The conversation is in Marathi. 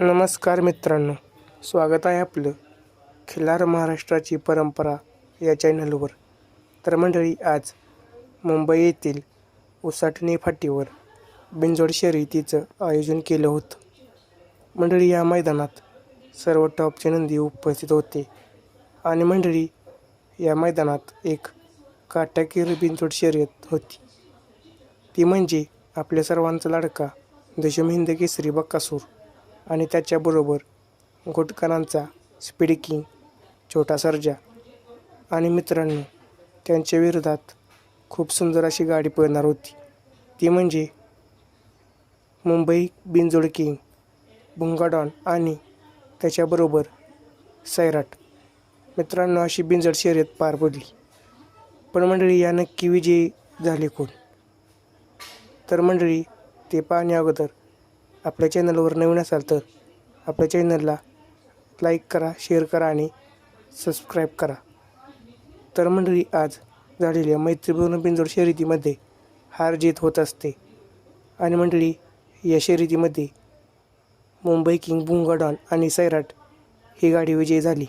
नमस्कार मित्रांनो स्वागत आहे आपलं खिलार महाराष्ट्राची परंपरा या चॅनलवर. तर मंडळी आज मुंबई येथील उसाटणे फाटीवर बिंजोड शर्यतीचं आयोजन केलं होतं. मंडळी या मैदानात सर्व टॉपचे नंदी उपस्थित होते. आणि मंडळी या मैदानात एक काटाकीर बिंजोड शर्यत होती. ती म्हणजे आपल्या सर्वांचा लाडका दशमहिंद केसरी बक्कासूर. आणि त्याच्याबरोबर घोटकरांचा स्पीड किंग छोटा सर्जा आणि मित्रांनो त्यांच्या विरोधात खूप सुंदर अशी गाडी पळणार होती. ती म्हणजे मुंबई बिनजोड किंग बुंगाडॉन आणि त्याच्याबरोबर सैराट. मित्रांनो अशी बिंजड शर्यत पार पडली. पण मंडळी या नक्की विजयी झाले कोण? तर मंडळी ते पाहण्या अगोदर आपल्या चॅनलवर नवीन असाल तर आपल्या चॅनलला लाईक करा शेअर करा आणि सबस्क्राईब करा. तर मंडळी आज झालेल्या मैत्रीपूर्ण पिंजोड शर्यतीमध्ये हार जीत होत असते. आणि मंडळी या शर्यतीमध्ये मुंबई किंग बुंगाडॉन आणि सैराट ही गाडी विजयी झाली.